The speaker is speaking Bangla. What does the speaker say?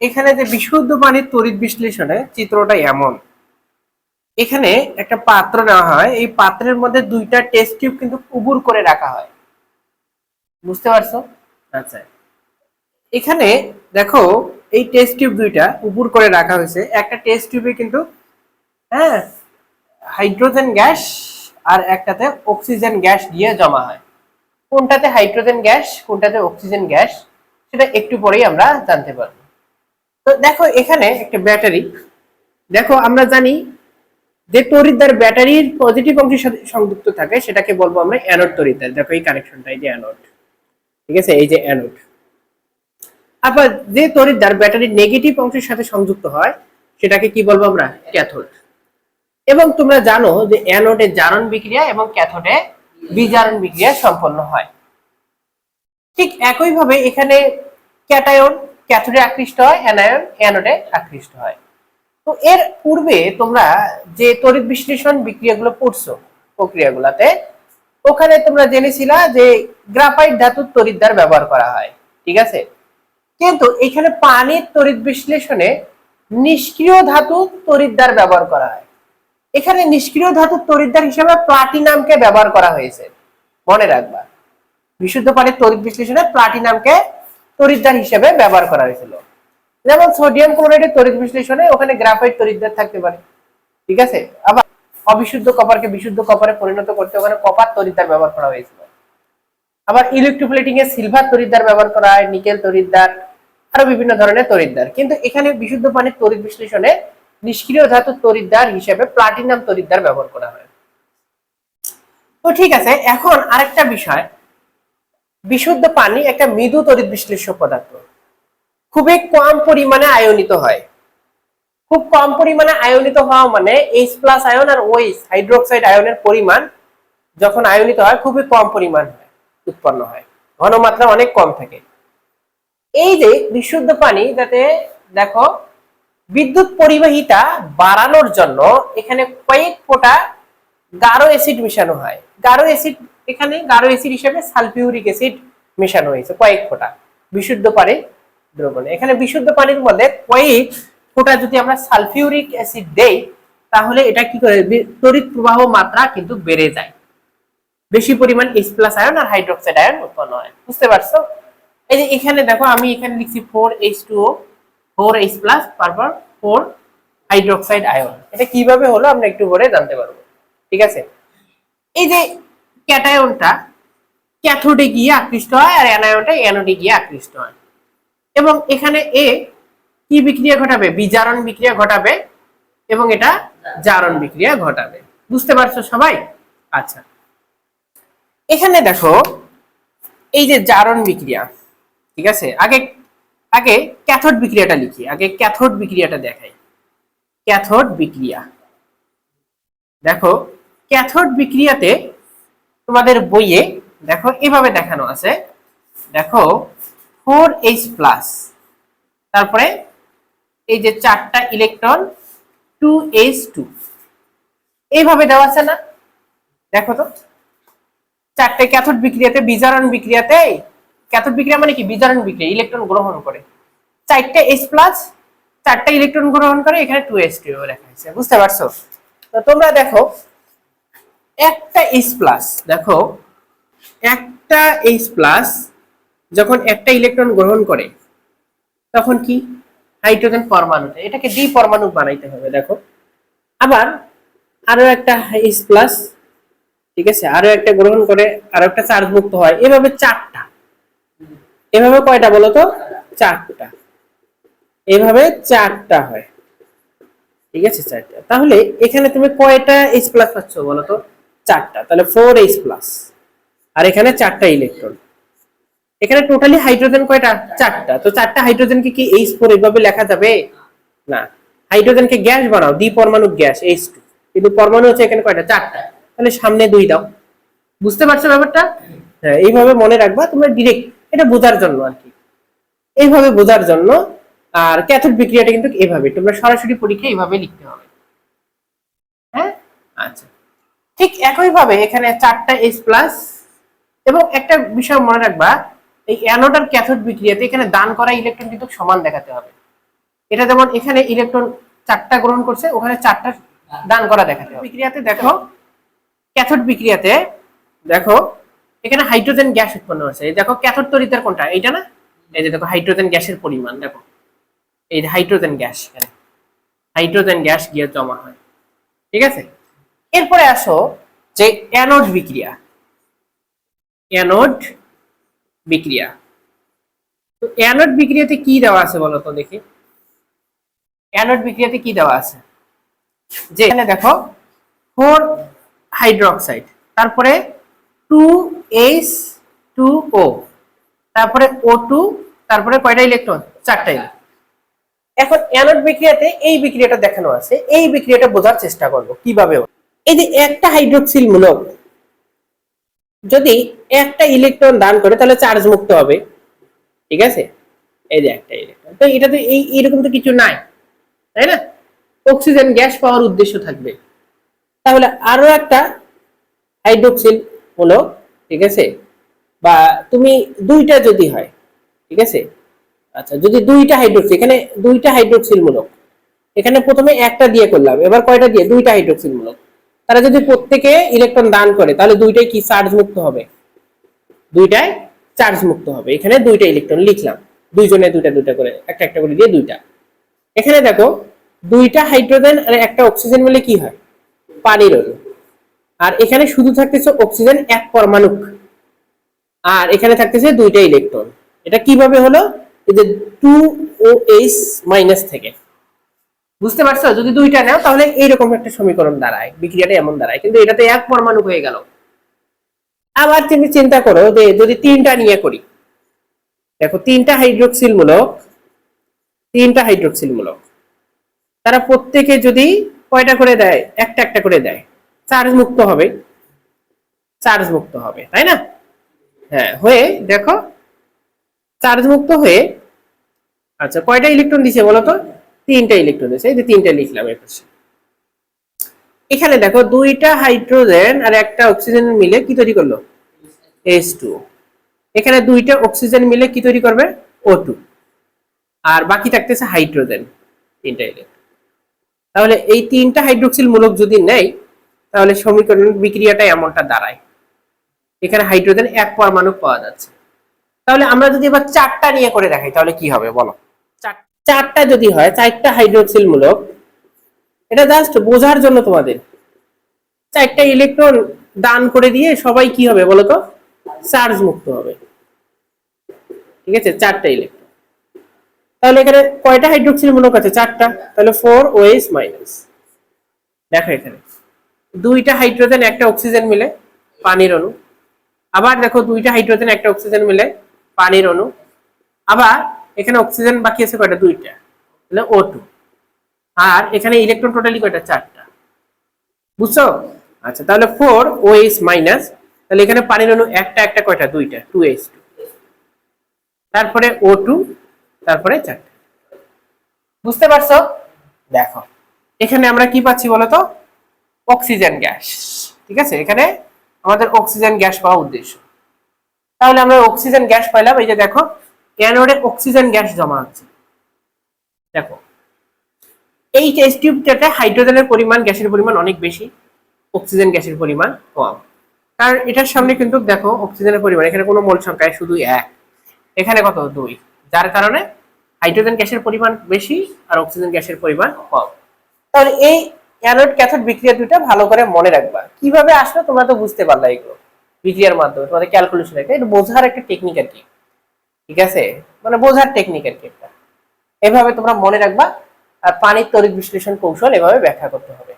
এখানে যে বিশুদ্ধ পানির তড়িৎ বিশ্লেষণে চিত্রটা এমন। এখানে একটা পাত্র নেওয়া হয়, এই পাত্রের মধ্যে দুইটা টেস্ট টিউব কিন্তু উবুর করে রাখা হয়। বুঝতে পারছ? আচ্ছা। এখানে দেখো, এই টেস্ট টিউব দুইটা উবুর করে রাখা হয়েছে। একটা টেস্ট টিউবে কিন্তু হ্যাঁ হাইড্রোজেন গ্যাস আর একটাতে অক্সিজেন গ্যাস দিয়ে জমা হয়। কোনটাতে হাইড্রোজেন গ্যাস কোনটাতে অক্সিজেন গ্যাস সেটা একটু পরেই আমরা জানতে পারব। তো দেখো এখানে একটা ব্যাটারি। দেখো আমরা জানি যে তড়িৎদ্বার ব্যাটারির পজিটিভ অংশের সাথে সংযুক্ত থাকে, সেটাকে বলব আমরা অ্যানোড তড়িৎদ্বার। দেখো এই কানেকশনটা, এই যে অ্যানোড। ঠিক আছে? এই যে অ্যানোড। আবার যে তড়িৎদ্বার ব্যাটারির নেগেটিভ অংশের সাথে সংযুক্ত হয়, সেটাকে কি বলব আমরা? ক্যাথোড। এবং তোমরা জানো যে অ্যানোডে জারণ বিক্রিয়া এবং ক্যাথোডে বিজারণ বিক্রিয়া সম্পন্ন হয়। ঠিক একইভাবে এখানে ক্যাটায়ন ক্যাথোডে আকৃষ্ট হয়, অ্যানায়ন, অ্যানোডে আকৃষ্ট হয়। তো এর পূর্বে তোমরা যে তড়িৎ বিশ্লেষণ বিক্রিয়াগুলো পড়ছো প্রক্রিয়াগুলোতে, ওখানে তোমরা জেনেছিলা যে গ্রাফাইট ধাতুর তড়িৎদ্বার ব্যবহার করা হয়, ঠিক আছে? কিন্তু এখানে পানির তড়িৎ বিশ্লেষণে নিষ্ক্রিয় ধাতু তড়িৎদ্বার ব্যবহার করা হয়। এখানে নিষ্ক্রিয় ধাতুর তড়িৎদ্বার হিসেবে প্লাটিনামকে ব্যবহার করা হয়েছে। মনে রাখবা। বিশুদ্ধ পানির তড়িৎ বিশ্লেষণে প্লাটিনামকে তড়িৎদ্বার হিসেবে ব্যবহার করা হয়েছিল। যেমন সোডিয়াম ক্লোরাইডের তড়িৎ বিশ্লেষণে ওখানে গ্রাফাইট তড়িৎদ্বার থাকতে পারে। ঠিক আছে? আবার অবিশুদ্ধ কপারকে বিশুদ্ধ কপারে পরিণত করতে ওখানে কপার তড়িৎদ্বার ব্যবহার করা হয়েছিল। আবার ইলেকট্রোপ্লেটিং এ সিলভার তড়িৎদ্বার ব্যবহার করা হয় নিকেল তড়িৎদ্বার আরও বিভিন্ন ধরনের তড়িৎদ্বার কিন্তু এখানে বিশুদ্ধ পানির তড়িৎ বিশ্লেষণে নিষ্ক্রিয় ধাতু তড়িৎদ্বার হিসেবে প্লাটিনাম তড়িৎদ্বার ব্যবহার করা হয়। তো ঠিক আছে, এখন আরেকটা বিষয়। বিশুদ্ধ পানি একটা মৃদু তড়িৎ বিশ্লেষ্য পদার্থ। খুবই কম পরিমাণে আয়নিত হয়। খুব কম পরিমাণে আয়নিত হওয়া মানে এইচ প্লাস আয়ন আর ওইচ হাইড্রোক্সাইড আয়নের পরিমাণ যখন আয়নিত হয়, খুবই কম পরিমাণ উৎপন্ন হয়। ঘনমাত্রা অনেক কম থাকে। এই যে বিশুদ্ধ পানি, যাতে দেখো, বিদ্যুৎ পরিবাহিতা বাড়ানোর জন্য এখানে কয়েক ফোঁটা গাঢ় অ্যাসিড মেশানো হয়। গাঢ় অ্যাসিড এখানে গাঢ় অ্যাসিড হিসেবে সালফিউরিক অ্যাসিড মেশানো হয়েছে, কয়েক ফোঁটা। বিশুদ্ধ পানির দ্রবণে। এখানে বিশুদ্ধ পানির মধ্যে কয়েক ফোঁটা যদি আমরা সালফিউরিক অ্যাসিড দেই, তাহলে এটা কি করে? তড়িৎ প্রবাহ মাত্রা কিন্তু বেড়ে যায়। বেশি পরিমাণ এইচ প্লাস আয়ন আর হাইড্রোক্সাইড আয়ন উৎপন্ন হয়। বুঝতে পারছ? এই যে এখানে দেখো, আমি এখানে লিখছি four H two O four H plus তারপর ফোর হাইড্রোক্সাইড আয়ন এটা কীভাবে হলো আমরা একটু পরে জানতে পারব। ঠিক আছে? এই যে ক্যাটায়নটা ক্যাথোডে গিয়ে আকৃষ্ট হয় আর অ্যানায়নটা অ্যানোডে গিয়ে আকৃষ্ট হয়। এবং এখানে এ কি বিক্রিয়া ঘটাবে? বিজারণ বিক্রিয়া ঘটাবে এবং এটা জারণ বিক্রিয়া ঘটাবে। বুঝতে পারছ সবাই? আচ্ছা। এখানে দেখো, এই যে জারণ বিক্রিয়া, ঠিক আছে? আগে আগে ক্যাথোড বিক্রিয়াটা লিখি, আগে ক্যাথোড বিক্রিয়াটা দেখাই। ক্যাথোড বিক্রিয়া। দেখো, ক্যাথোড বিক্রিয়াতে তোমাদের বইয়ে দেখো, এভাবে দেখানো আছে। দেখো ফোর এইচ প্লাস তারপরে এই যে চারটা ইলেকট্রন টু এইচ টু এইভাবে দেওয়া আছে না? দেখো তো। চারটে ক্যাথোড বিক্রিয়াতে, বিজারণ বিক্রিয়াতে ক্যাথোড বিক্রিয়া মানে কি? বিজারণ বিক্রিয়া ইলেকট্রন গ্রহণ করে। চারটে এইচ প্লাস চারটা ইলেকট্রন গ্রহণ করে, এখানে টু এইচ টু লেখা হয়েছে। বুঝতে পারছ? তো তোমরা দেখো একটা এইচ প্লাস দেখো, একটা এইচ প্লাস যখন একটা ইলেকট্রন গ্রহণ করে, তখন কি? হাইড্রোজেন পরমাণুতে, এটাকে দ্বি পরমাণু বানাইতে হবে, দেখো। আবার আরও একটা এইচ প্লাস ঠিক আছে? আরও একটা গ্রহণ করে, আরও একটা চার্জ মুক্ত হয়, এভাবে চারটা। এভাবে কয়টা বলো তো? চারটা। এভাবে চারটা হয়। ঠিক আছে, চারটা। তাহলে এখানে তুমি কয়টা এইচ প্লাস পাচ্ছ বলো তো? চারটা, তাহলে ফোর এইচ প্লাস আর এখানে চারটা ইলেকট্রন এখানে টোটালি হাইড্রোজেন কয়টা? চারটা। তো চারটা হাইড্রোজেনকে কি এইচ ফোর এইভাবে লেখা যাবে? না। হাইড্রোজেনকে গ্যাস বানাও দ্বি পরমাণু গ্যাস এইচ টু কিন্তু পরমাণু হচ্ছে এখানে কয়টা? চারটা। তাহলে সামনে দুই দাও। বুঝতে পারছ ব্যাপারটা? হ্যাঁ এইভাবে মনে রাখবা, তোমরা ডিরেক্ট এটা বোঝার জন্য আর কি। এইভাবে বোঝার জন্য, আর ক্যাথোড বিক্রিয়াটা কিন্তু এইভাবে তোমরা সরাসরি পরীক্ষা এইভাবে লিখতে হবে। হ্যাঁ? আচ্ছা। ঠিক একইভাবে এখানে চারটা এইচ প্লাস এবং একটা বিষয় মনে রাখবা, এই অ্যানোড আর ক্যাথোড বিক্রিয়াতে এখানে দান করা ইলেকট্রন কিন্তু সমান দেখাতে হবে। এটা যেমন এখানে ইলেকট্রন চারটা গ্রহণ করছে, ওখানে চারটা দান করা দেখাতে হবে। বিক্রিয়াতে দেখো ক্যাথোড বিক্রিয়াতে দেখো, এখানে হাইড্রোজেন গ্যাস উৎপন্ন এই দেখো ক্যাথোড তরিতের কোনটা? এইটা না? এই যে দেখো হাইড্রোজেন গ্যাসের পরিমাণ, দেখো। এই হাইড্রোজেন গ্যাস এখানে। হাইড্রোজেন গ্যাস গিয়ে জমা হয়। ঠিক আছে? এরপরে আসো যে অ্যানোড বিক্রিয়া। অ্যানোড বিক্রিয়া। তো অ্যানোড বিক্রিয়াতে কি দেওয়া আছে বলো তো দেখি। অ্যানোড বিক্রিয়াতে কি দেওয়া আছে? যে এখানে দেখো ফোর হাইড্রোক্সাইড, তারপরে টু এইচ টু ও, তারপরে ও টু, তারপরে কয়টা ইলেকট্রন? চারটা electron। এখন অ্যানোড বিক্রিয়াতে এই বিক্রিয়াটা দেখানো আছে, এই বিক্রিয়াটা বোঝার চেষ্টা করব, কীভাবে। এই যে একটা হাইড্রোক্সিল মূলক যদি একটা ইলেকট্রন দান করে, তাহলে চার্জ মুক্ত হবে। ঠিক আছে? এই যে একটা ইলেকট্রন তো এটা তো এই, এরকম তো কিছু নাই, তাই না? অক্সিজেন গ্যাস পাওয়ার উদ্দেশ্য থাকবে। তাহলে আরও একটা হাইড্রোক্সিল হলো ঠিক আছে? বা তুমি দুইটা যদি হয়, ঠিক আছে? আচ্ছা যদি দুইটা হাইড্রোক্সিল এখানে দুইটা হাইড্রোক্সিল মূলক এখানে প্রথমে একটা দিয়ে করলাম, এবার কয়টা দিয়ে? দুইটা হাইড্রোক্সিল মূলক তারা যদি প্রত্যেকে ইলেকট্রন দান করে, তাহলে দুইটাই কি চার্জ মুক্ত হবে? দুইটাই চার্জ মুক্ত হবে। এখানে দুইটা ইলেকট্রন লিখলাম। দুইজনে দুইটা দুইটা করে, একটা একটা করে দিয়ে দুইটা। এখানে দেখো, দুইটা হাইড্রোজেন আর একটা অক্সিজেন মিলে কি হয়? পানির অণু আর এখানে শুধু থাকতেছে অক্সিজেন এক পরমাণু আর এখানে থাকতেছে দুইটা ইলেকট্রন এটা কীভাবে হলো? যে টু ও এইচ মাইনাস থেকে। বুঝতে পারছ? যদি দুইটা নাও, তাহলে এইরকম একটা সমীকরণ দাঁড়ায়। বিক্রিয়াটা এমন দাঁড়ায়। কিন্তু এটাতে এক পরমাণু হয়ে গেল। আবার তুমি চিন্তা করো যে যদি তিনটা নিয়ে করি, দেখো তিনটা হাইড্রোক্সিল মূলক তিনটা হাইড্রোক্সিল মূলক তারা প্রত্যেকে যদি কয়টা করে দেয়? একটা একটা করে দেয়। চার্জ মুক্ত হবে। চার্জ মুক্ত হবে, তাই না? হ্যাঁ হয়ে দেখো, চার্জ মুক্ত হয়ে আচ্ছা কয়টা ইলেকট্রন দিছে বলো তো? তিনটা ইলেকট্রন দিছে এই যে তিনটা লিখলাম এই পাশে এখানে দেখো, দুইটা হাইড্রোজেন আর একটা অক্সিজেন মিলে কি তৈরি করল? এইচ টু এখানে দুইটা অক্সিজেন মিলে কি তৈরি করবে? ও টু আর বাকি থাকতেছে হাইড্রোজেন তিনটা ইলেকট্রন তাহলে এই তিনটা হাইড্রোক্সিল মূলক যদি নেই, তাহলে সমীকরণ বিক্রিয়াটা এমনটা দাঁড়ায়। এখানে হাইড্রোজেন এক পরমাণু পাওয়া যাচ্ছে। তাহলে আমরা যদি এবার চারটা নিয়ে করে দেখাই, তাহলে কি হবে বলো? চার- চারটা যদি হয়, চারটা হাইড্রোক্সিল মূলক এটা জাস্ট বোঝার জন্য তোমাদের। চারটা ইলেকট্রন দান করে দিয়ে সবাই কি হবে বলো তো চার্জ মুক্ত হবে। ঠিক আছে? চারটা ইলেকট্রন তাহলে এখানে কয়টা হাইড্রোক্সিল মূলক আছে? চারটা। তাহলে ফোর ওএস মাইনাস দেখো এখানে। দুইটা হাইড্রোজেন একটা অক্সিজেন মিলে পানির অণু। আবার দেখো দুইটা হাইড্রোজেন একটা অক্সিজেন মিলে পানির অণু। আবার এখানে অক্সিজেন বাকি আছে কয়টা? দুইটা। তাহলে ও টু আর এখানে ইলেকট্রন টোটালি কয়টা? চারটা। বুঝছ? আচ্ছা তাহলে ফোর ও এইচ মাইনাস তাহলে এখানে পানির অণু একটা একটা কয়টা? দুইটা টু এইচ টু তারপরে ও টু তারপরে চারটা। বুঝতে পারছ? দেখো, এখানে আমরা কি পাচ্ছি বলতো? অক্সিজেন গ্যাস ঠিক আছে? এখানে আমাদের অক্সিজেন গ্যাস পাওয়া উদ্দেশ্য। তাহলে আমরা অক্সিজেন গ্যাস পাইলাম, এই যে দেখো অ্যানোডে অক্সিজেন গ্যাস জমা হচ্ছে দেখো, এই টেস্ট টিউবটাতে হাইড্রোজেনের পরিমাণ, গ্যাসের পরিমাণ অনেক বেশি, অক্সিজেন গ্যাসের পরিমাণ কম। কারণ এটার সামনে কিন্তু দেখো, অক্সিজেনের পরিমাণ, এখানে কোনো মোল সংখ্যায় শুধু এক। এখানে কত? দুই। যার কারণে হাইড্রোজেন গ্যাসের পরিমাণ বেশি আর অক্সিজেন গ্যাসের পরিমাণ কম। তাহলে এই অ্যানোড ক্যাথোড বিক্রিয়া দুটো ভালো করে মনে রাখবা। কীভাবে আসলো তোমরা তো বুঝতে পারলা এগুলো। বিক্রিয়ার মাধ্যমে, তোমাদের ক্যালকুলেশন একটা এটা বোঝার একটা টেকনিক আর কি। ঠিক আছে? মানে বোঝার টেকনিক আর কি একটা এভাবে তোমরা মনে রাখবা, আর পানির তড়িৎ বিশ্লেষণ কৌশল এভাবে ব্যাখ্যা করতে হবে।